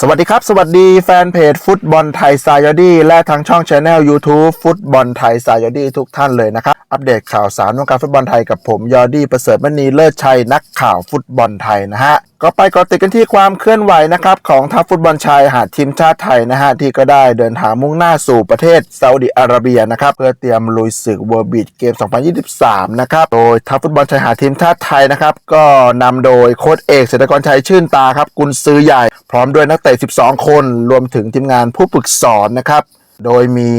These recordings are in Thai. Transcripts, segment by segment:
สวัสดีครับ สวัสดีแฟนเพจฟุตบอลไทยซายอดี้และทางช่องช anel YouTube ฟุตบอลไทยซายอดี้ทุกท่านเลยนะครับ อัปเดตข่าวสารวงการฟุตบอลไทยกับผมยอดี้ประเสริฐมณีเลิศชัยนักข่าวฟุตบอลไทยนะฮะก็ไปเกาะติดกันที่ความเคลื่อนไหวนะครับของทัพฟุตบอลชายหาดทีมชาติไทยนะฮะที่ก็ได้เดินทางมุ่งหน้าสู่ประเทศซาอุดิอาระเบียนะครับเพื่อเตรียมลุยศึกเวอร์บีดเกม 2023 นะครับโดยทัพฟุตบอลชายหาดทีมชาติไทยนะครับก็นำโดยโค้ชเอกเศรษฐกรชัยชื่นตาครับกุนซือใหญ่พร้อมด้วยนักเตะ 12 คน รวมถึงทีมงานผู้ฝึกสอนนะครับ โดยมี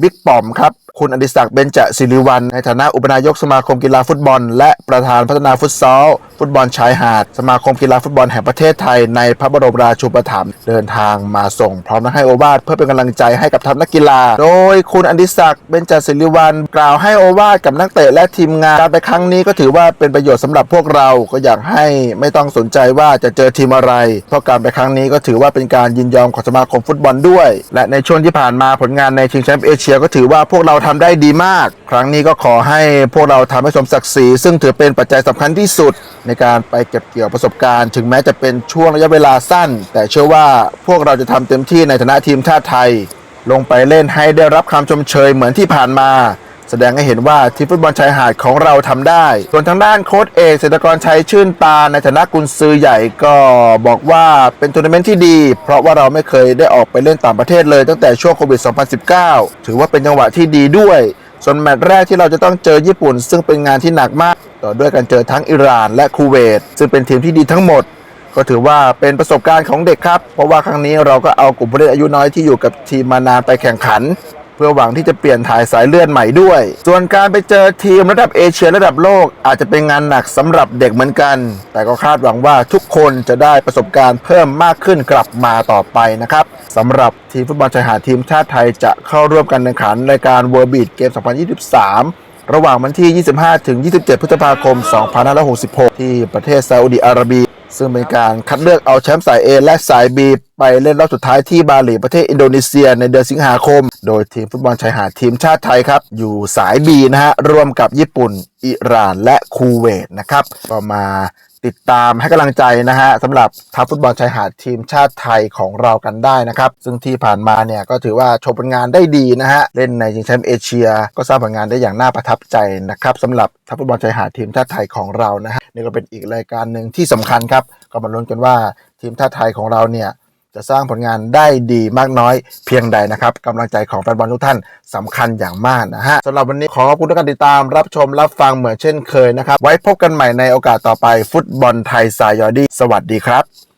บิ๊กปอมครับ คุณอดิศักดิ์เบญจศิริวัลในฐานะอุปนายกสมาคมกีฬาฟุตบอล และประธานพัฒนาฟุตซอล ฟุตบอลชายหาด สมาคมกีฬาฟุตบอลแห่งประเทศไทย ในพระบรมราชูปถัมภ์เดินทางมาส่งพร้อมทั้งให้โอวาทเพื่อเป็นกำลังใจให้กับทัพนักกีฬา โดยคุณอดิศักดิ์เบญจศิริวัลกล่าวให้โอวาทกับนักเตะและทีมงานการไปครั้งนี้ก็ถือว่าเป็นประโยชน์สำหรับพวกเราก็อยากให้ไม่ต้องสนใจว่าจะเจอทีมอะไร เพราะการไปครั้งนี้ก็ถือว่าเป็นการยินยอมของสมาคมฟุตบอลด้วย และในช่วงที่ผ่านมาผลงานในชิงแชมป์เอเชียก็ถือว่าพวกเราทำได้ดีมาก ครั้งนี้ก็ขอให้พวกเราทำให้สมศักดิ์ศรีซึ่งถือเป็นปัจจัยสำคัญที่สุด ในการไปเก็บเกี่ยวประสบการณ์ ถึงแม้จะเป็นช่วงระยะเวลาสั้น แต่เชื่อว่าพวกเราจะทำเต็มที่ในฐานะทีมชาติไทย ลงไปเล่นให้ได้รับคำชมเชยเหมือนที่ผ่านมา แสดงให้เห็นว่าทีมฟุตบอลชายหาดของเราทำได้ ส่วนทางด้านโค้ชเอกเศรษฐกรชัยชื่นตาในฐานะกุนซือใหญ่ก็บอกว่าเป็นทัวร์นาเมนต์ที่ดี เพราะว่าเราไม่เคยได้ออกไปเล่นต่างประเทศเลยตั้งแต่ช่วงโควิด 2019 ถือว่าเป็นจังหวะที่ดีด้วย ส่วนแมตช์แรกที่เราจะต้องเจอญี่ปุ่น ซึ่งเป็นงานที่หนักมาก ต่อด้วยการเจอทั้งอิหร่าน และคูเวตซึ่งเป็นทีมที่ดีทั้งหมดก็ถือว่าเป็นประสบการณ์ของเด็กครับ เพราะว่าครั้งนี้เราก็เอากลุ่มผู้เล่นอายุน้อยที่อยู่กับทีมมานานไปแข่งขัน พื่อหวังที่จะเปลี่ยนถ่ายสายเลือดใหม่ด้วย ส่วนการไปเจอทีมระดับเอเชียระดับโลกอาจจะเป็นงานหนักสำหรับเด็กเหมือนกัน แต่ก็คาดหวังว่าทุกคนจะได้ประสบการณ์เพิ่มมากขึ้นกลับมาต่อไปนะครับสำหรับทีมฟุตบอลชายหาดทีมชาติไทยจะเข้าร่วมกันแข่งขันรายการเวอร์บีดเกม2023 ระหว่างวันที่ 25 ถึง 27 พฤษภาคม 2566 ที่ประเทศซาอุดิอาระเบีย ซึ่งเป็นการคัดเลือกเอาแชมป์สาย A และสาย B ไปเล่นรอบสุดท้ายที่บาหลีประเทศอินโดนีเซียในเดือนสิงหาคม โดยทีมฟุตบอลชายหาดทีมชาติไทยครับ อยู่สาย B นะฮะร่วมกับญี่ปุ่น อิหร่านและคูเวตนะครับ ก็มา ติดตามให้กำลังใจนะฮะสำหรับทัพฟุตบอลชายหาดทีมชาติไทยของเรากันได้นะครับ ซึ่งที่ผ่านมาเนี่ยก็ถือว่าโชว์ผลงานได้ดีนะฮะเล่นในชิงแชมป์เอเชีย ก็สร้างผลงานได้อย่างน่าประทับใจนะครับสำหรับทัพฟุตบอลชายหาดทีมชาติไทยของเรานะฮะนี่ก็เป็นอีกรายการหนึ่งที่สำคัญครับก็มาลุ้นกันว่าทีมชาติไทยของเราเนี่ย จะสร้างผลงานได้ดีมากน้อยเพียงใดนะครับกำลังใจของแฟนบอลทุกท่านสำคัญอย่างมากนะฮะสำหรับวันนี้ขอขอบคุณทุกการติดตามรับชมรับฟังเหมือนเช่นเคยนะครับ ไว้พบกันใหม่ในโอกาสต่อไปฟุตบอลไทยสายยอดี สวัสดีครับ